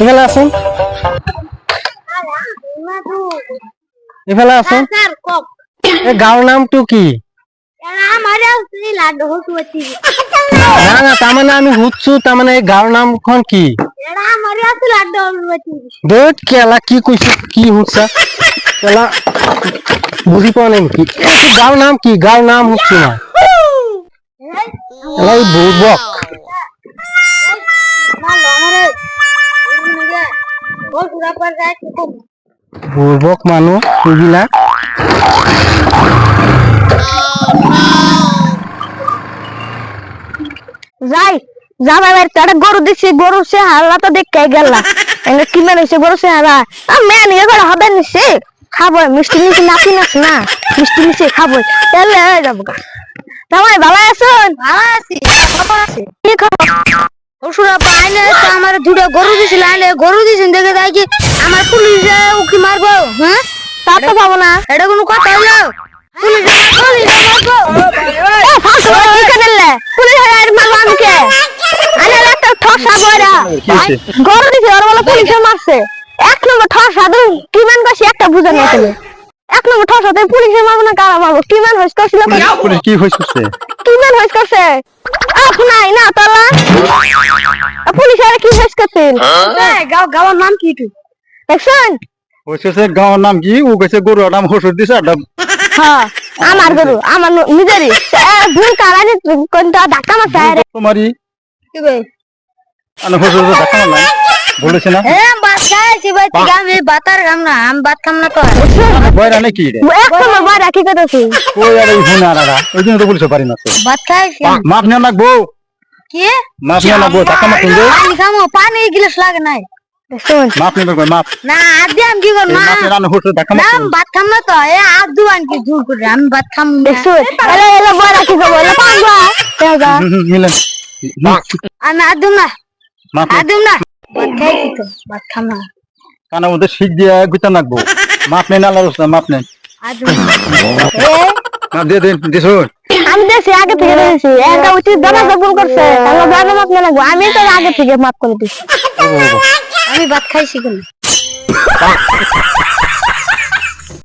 এখানে আসুন এখানে কি না তার মানে আমি হুচ্ছু তার মানে এই গাঁওর নামখন কি কি কইছে কি হুচ্ছা বুঝি পাওয়া নাই কি গাঁওর নাম কি গাঁওর নাম হচ্ছে না বুর্বক মানুষ এগুলা যাই যাবা এবার একটা গরু দিছি গরু সে হাল্লা তো দেখে গেল এনে কি মানে সে গরু সে হারা আ মেয়ে নিয়ে করে হবে নিছে খাব মিষ্টি মিষ্টি নাকি নাচ না মিষ্টি মিষ্টি খাব তাহলে হয়ে যাব জামাই ভালো আছেন? ভালো আছি খবর আছে। কি খবর? ওষুধ পাইলে তো আমার দুটো গরু দিছিল আইলে গরু দিছেন দেখে তাই কি আমার পুলিশে উকি মারবো হ্যাঁ? তা তো পাবো না এটা কোনো কথা হলো পুলিশে পুলিশে মারবো? এ ফালতু কি করলে পুলিশে মারবো আমি আরে একটা ঠসা বড়া গরু দিছে ওর বলে পুলিশে মারছে। এক নম্বর ঠসা তো কি মান কাছে একটা বুঝা না তুমি। এক নম্বর ঠসা তো পুলিশে মারবো না কারা মারবো? কি মান হইস করছিল পুলিশ কি হয়েছে কি মান হইস করছে আপনাই না তলা। পুলিশ আর কি হইস করছিল গাও গাওয়ার নাম কি তুই? দেখছেন হয়েছে গাঁওর নাম কি? ও গেছে গরুর নাম হসুর দিছে আর হ্যাঁ আমার গরু আমার নিজেরই। এ, ভুল কারানি কোনটা ধাক্কা মারছে? আরে তোমারই। কি বে? আনে হসুর দেখা না বলেছে না? এ বাত খাইছি ভাই আমি বাতার গাম না আমি বাত খাম না তো বয়রা নাকি রে? সময় বাড়া কি করতেছি ওই আর এই হুনে আর ওই জন্য তো পুলিশে পারি না তো। বাত খাইছি। মাপ নিয়ে লাগবো। কি? মাপ নিয়ে লাগবো টাকা মাপ কিনবে পানি খামো পানি গিলাস লাগে নাই। মাপ নিবে কই মাপ। না আদি আমি কি করব না। মাপ নিয়ে রান্না হসুর দেখা না মাপ আমি ভাত খাম না তো। এ আগ দুবান কি জোর করে আমি ভাত খাম দেখছ এলে এলে বড় কি করব এলে তেজা মিলেন। আমি আদুম না। আদুম না। ভাত তো ভাত খাম না মধ্যে শিখ দিয়ে গুতা নাকবো। মাপ নেই না লালস না মাপ নেই। আদুম না এ? মাপ দিয়ে দিন দিছো আমি দেখছি আগে থেকে উচিত করছে। তাহলে দানা মাপ না লাগবো আমি তো আগে থেকে মাপ করে দিছি। ও, ও। আমি ভাত খাইছি কেন?